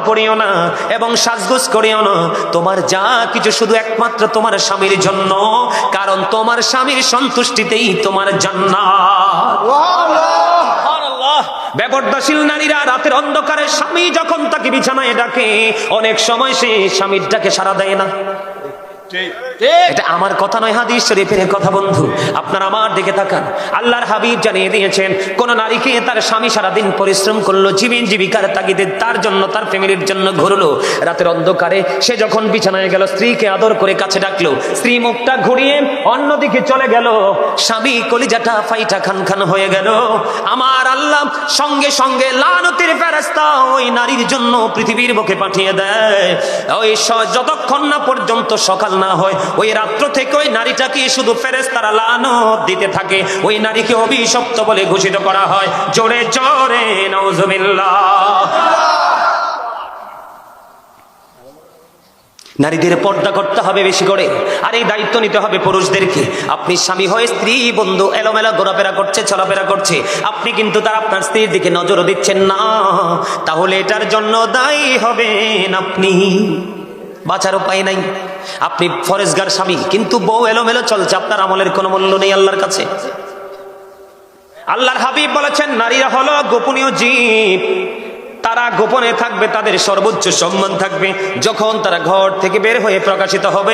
পরিও না এবং সাজগোজ করিও না। তোমার যা কিছু শুধু একমাত্র তোমার স্বামীর জন্য, কারণ তোমার স্বামীর সন্তুষ্টিতেই তোমার জান্নাত। ব্যাবর্দাশীল নারীরা রাতের অন্ধকারে স্বামী যখন তাকে বিছানায় ডাকে, অনেক সময় সে স্বামীর ডাকে সারা দেয় না। এটা আমার কথা নয় হাদিস শরীফের কথা বন্ধু। আপনার আমার দিকে তাকান। আল্লাহর হাবিব জানিয়ে দিয়েছেন কোন নারীকে তার স্বামী সারাদিন পরিশ্রম করল জীবন জীবিকার তাগিদে তার জন্য তার ফ্যামিলির জন্য ঘুরলো। রাতের অন্ধকারে সে যখন বিছানায় গেল স্ত্রীকে আদর করে কাছে ডাকলো। স্ত্রী মুখটা ঘুরিয়ে অন্যদিকে চলে গেল। স্বামী কলিজাটা ফাইটা খান খান হয়ে গেল। আমার আল্লাহ সঙ্গে সঙ্গে লানতির ফেরেস্তা ওই নারীর জন্য পৃথিবীর বুকে পাঠিয়ে দেয়। ওই যতক্ষণ না পর্যন্ত সকাল না হয়। ওই রাত্র থেকে ওই নারীটাকে শুধু ফেরেস্তারা লানত দিতে থাকে? ওই নারীকে অভিশপ্ত বলে ঘোষিত করা হয়। জোরে জোরে নারীদের পর্দা করতে হবে বেশি করে। আর এই দায়িত্ব নিতে হবে পুরুষদেরকে। আপনি স্বামী হয়ে স্ত্রী, বন্ধু এলোমেলা ঘোরাফেরা করছে, চলাফেরা করছে। আপনি কিন্তু তার আপনার স্ত্রীর দিকে নজরও দিচ্ছেন না। তাহলে এটার জন্য দায়ী হবেন আপনি। বাঁচার উপায় নাই। আপনি ফরেজগার স্বামী, কিন্তু বউ এলোমেলো চলছে, আপনার আমলের কোনো মূল্য নেই আল্লাহর কাছে। আল্লাহর হাবিব বলেছেন, নারীরা হলো গোপনীয় জীব। তারা গোপনে থাকবে, তাদের সর্বোচ্চ সম্মান থাকবে। যখন তারা ঘর থেকে বের হয়ে প্রকাশিত হবে